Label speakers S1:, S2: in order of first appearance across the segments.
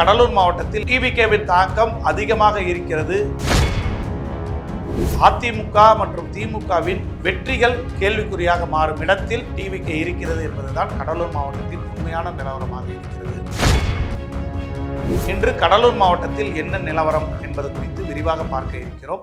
S1: கடலூர் மாவட்டத்தில் டிவிகேவின் தாக்கம் அதிகமாக இருக்கிறது. அதிமுக மற்றும் திமுகவின் வெற்றிகள் கேள்விக்குறியாக மாறும் இடத்தில் டிவிகே இருக்கிறது என்பதுதான் கடலூர் மாவட்டத்தின் உண்மையான நிலவரமாக இருக்கிறது. இன்று கடலூர் மாவட்டத்தில் என்ன நிலவரம் என்பது குறித்து விரிவாக பார்க்க இருக்கிறோம்.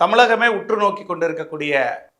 S1: தமிழகமே உற்று நோக்கி கொண்டிருக்கக்கூடிய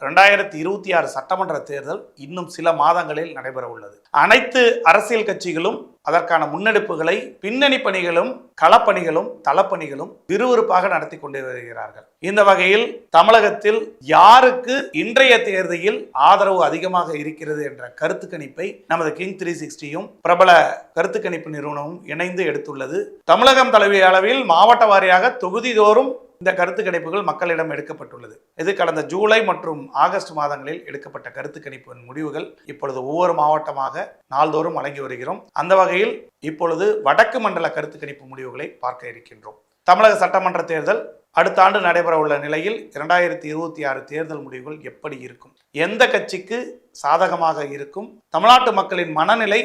S1: ரெண்டாயிரத்தி இருபத்தி ஆறு சட்டமன்ற தேர்தல் இன்னும் சில மாதங்களில் நடைபெற உள்ளது. அனைத்து அரசியல் கட்சிகளும் அதற்கான முன்னெடுப்புகளை பின்னணி பணிகளும் களப்பணிகளும் தளப்பணிகளும் விறுவிறுப்பாக நடத்தி கொண்டு வருகிறார்கள். இந்த வகையில் தமிழகத்தில் யாருக்கு இன்றைய தேர்தலில் ஆதரவு அதிகமாக இருக்கிறது என்ற கருத்து கணிப்பை நமது கிங் த்ரீ சிக்ஸ்டியும் பிரபல கருத்து கணிப்பு நிறுவனமும் இணைந்து எடுத்துள்ளது. தமிழகம் தலைவி அளவில் மாவட்ட வாரியாக தொகுதிதோறும் இந்த கருத்து கணிப்புகள் மக்களிடம் எடுக்கப்பட்டுள்ளது. இது கடந்த ஜூலை மற்றும் ஆகஸ்ட் மாதங்களில் எடுக்கப்பட்ட கருத்து கணிப்பின் முடிவுகள் இப்பொழுது ஒவ்வொரு மாவட்டமாக நாள்தோறும் வழங்கி வருகிறோம். அந்த வகையில் இப்பொழுது வடக்கு மண்டல கருத்து கணிப்பு முடிவுகளை பார்க்க இருக்கின்றோம். தமிழக சட்டமன்ற தேர்தல் அடுத்த ஆண்டு நடைபெற உள்ள நிலையில் இரண்டாயிரத்தி இருபத்தி ஆறு தேர்தல் முடிவுகள் எப்படி இருக்கும்? எந்த கட்சிக்கு சாதகமாக இருக்கும்? தமிழ்நாட்டு மக்களின் மனநிலை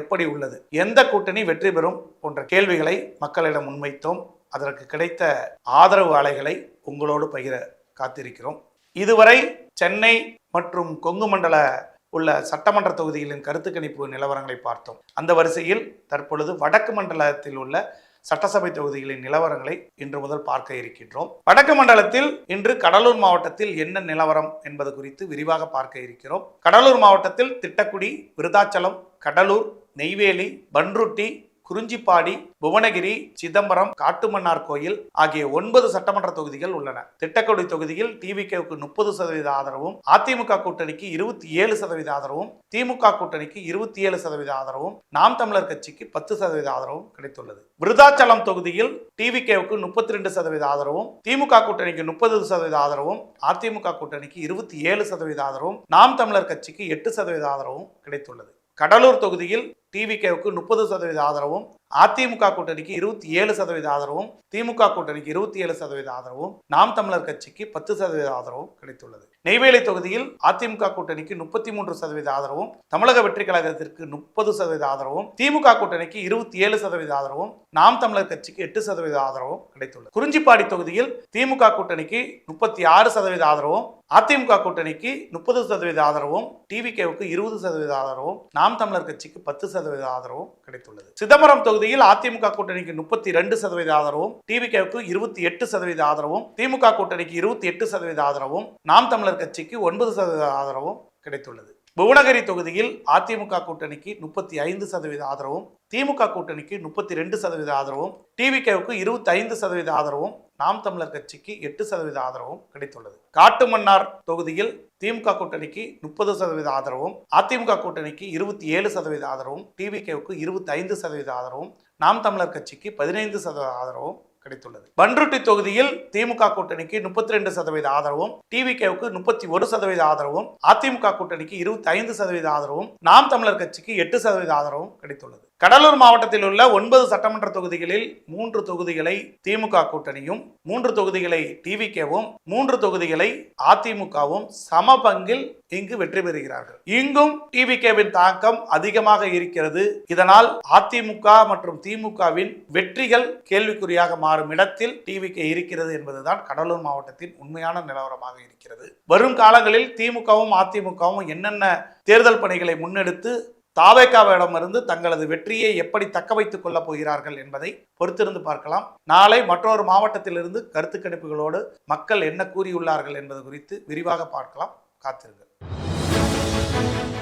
S1: எப்படி உள்ளது? எந்த கூட்டணி வெற்றி பெறும்? போன்ற கேள்விகளை மக்களிடம் முன்வைத்தோம். அதற்கு கிடைத்த ஆதரவு அலைகளை உங்களோடு பகிர காத்திருக்கிறோம். இதுவரை சென்னை மற்றும் கொங்கு மண்டல உள்ள சட்டமன்ற தொகுதிகளின் கருத்து கணிப்பு நிலவரங்களை பார்த்தோம். அந்த வரிசையில் தற்பொழுது வடக்கு மண்டலத்தில் உள்ள சட்டசபை தொகுதிகளின் நிலவரங்களை இன்று முதல் பார்க்க இருக்கின்றோம். வடக்கு மண்டலத்தில் இன்று கடலூர் மாவட்டத்தில் என்ன நிலவரம் என்பது குறித்து விரிவாக பார்க்க இருக்கிறோம். கடலூர் மாவட்டத்தில் திட்டக்குடி விருதாச்சலம் கடலூர் நெய்வேலி பன்ருட்டி குறிஞ்சிப்பாடி புவனகிரி சிதம்பரம் காட்டுமன்னார் கோயில் ஆகிய ஒன்பது சட்டமன்ற தொகுதிகள் உள்ளன. திட்டக்குடி தொகுதியில் டிவிகேவுக்கு முப்பது சதவீத ஆதரவும் அதிமுக கூட்டணிக்கு இருபத்தி ஏழு சதவீத ஆதரவும் திமுக கூட்டணிக்கு இருபத்தி ஏழு சதவீத ஆதரவும் நாம் தமிழர் கட்சிக்கு பத்து சதவீத ஆதரவும் கிடைத்துள்ளது. விருதாச்சலம் தொகுதியில் டிவிகேவுக்கு முப்பத்தி ரெண்டு சதவீத ஆதரவும் திமுக கூட்டணிக்கு முப்பது சதவீத ஆதரவும் அதிமுக கூட்டணிக்கு இருபத்தி ஏழு சதவீத ஆதரவும் நாம் தமிழர் கட்சிக்கு எட்டு சதவீத ஆதரவும் கிடைத்துள்ளது. கடலூர் தொகுதியில் டிவிகேவுக்கு முப்பது சதவீத ஆதரவும் அதிமுக கூட்டணிக்கு இருபத்தி ஏழு சதவீத ஆதரவும் திமுக கூட்டணிக்கு இருபத்தி ஏழு சதவீத ஆதரவும் நாம் தமிழர் கட்சிக்கு பத்து சதவீத ஆதரவும் கிடைத்துள்ளது. நெய்வேலி தொகுதியில் அதிமுக கூட்டணிக்கு முப்பத்தி மூன்று சதவீத ஆதரவும் தமிழக வெற்றி கழகத்திற்கு முப்பது சதவீத ஆதரவும் திமுக கூட்டணிக்கு இருபத்தி ஏழு சதவீத ஆதரவும் நாம் தமிழர் கட்சிக்கு எட்டு சதவீத ஆதரவும் கிடைத்துள்ளது. குறிஞ்சிப்பாடி தொகுதியில் திமுக கூட்டணிக்கு முப்பத்தி ஆறு சதவீத ஆதரவும் அதிமுக கூட்டணிக்கு முப்பது சதவீத ஆதரவும் டிவிகேவுக்கு இருபது சதவீத ஆதரவும் நாம் தமிழர் கட்சிக்கு பத்து சதவீத ஆதரவும் கிடைத்துள்ளது. சிதம்பரம் தொகுதியில் அதிமுக கூட்டணிக்கு முப்பத்தி ரெண்டு சதவீத ஆதரவும் டிவிகேவுக்கு இருபத்தி எட்டு சதவீத ஆதரவும் திமுக கூட்டணிக்கு இருபத்தி எட்டு சதவீத ஆதரவும் நாம் தமிழர் கட்சிக்கு ஒன்பது சதவீத ஆதரவும் கிடைத்துள்ளது. புவனகிரி தொகுதியில் அதிமுக கூட்டணிக்கு முப்பத்தி ஐந்து சதவீத ஆதரவும் திமுக கூட்டணிக்கு முப்பத்தி ரெண்டு சதவீத ஆதரவும் டிவிகேவுக்கு இருபத்தி ஐந்து சதவீத ஆதரவும் நாம் தமிழர் கட்சிக்கு எட்டு சதவீத ஆதரவும் கிடைத்துள்ளது. காட்டுமன்னார் தொகுதியில் திமுக கூட்டணிக்கு முப்பது சதவீத ஆதரவும் அதிமுக கூட்டணிக்கு இருபத்தி ஏழு சதவீத ஆதரவும் டிவிகேவுக்கு இருபத்தி ஐந்து சதவீத ஆதரவும் நாம் தமிழர் கட்சிக்கு பதினைந்து சதவீத ஆதரவும் கிடைத்துள்ளது. பன்ருட்டி தொகுதியில் திமுக கூட்டணிக்கு முப்பத்தி ரெண்டு சதவீத ஆதரவும் டிவிகேவுக்கு முப்பத்தி ஒரு சதவீத ஆதரவும் அதிமுக கூட்டணிக்கு இருபத்தி ஐந்து சதவீத ஆதரவும் நாம் தமிழர் கட்சிக்கு எட்டு சதவீத ஆதரவும் கிடைத்துள்ளது. கடலூர் மாவட்டத்தில் உள்ள ஒன்பது சட்டமன்ற தொகுதிகளில் மூன்று தொகுதிகளை திமுக கூட்டணியும் மூன்று தொகுதிகளை டிவிகேவும் மூன்று தொகுதிகளை அதிமுகவும் சம பங்கில் இங்கு வெற்றி பெறுகிறார்கள். இங்கும் டிவிகேவின் தாக்கம் அதிகமாக இருக்கிறது. இதனால் அதிமுக மற்றும் திமுகவின் வெற்றிகள் கேள்விக்குறியாக மாறும் இடத்தில் டிவிகே இருக்கிறது என்பதுதான் கடலூர் மாவட்டத்தின் உண்மையான நிலவரமாக இருக்கிறது. வரும் காலங்களில் திமுகவும் அதிமுகவும் என்னென்ன தேர்தல் பணிகளை முன்னெடுத்து தாவேக்காவிடமிருந்து தங்களது வெற்றியை எப்படி தக்க வைத்துக் கொள்ளப் போகிறார்கள் என்பதை பொறுத்திருந்து பார்க்கலாம். நாளை மற்றொரு மாவட்டத்திலிருந்து கருத்து கணிப்புகளோடு மக்கள் என்ன கூறியுள்ளார்கள் என்பது குறித்து விரிவாக பார்க்கலாம். காத்திருங்கள்.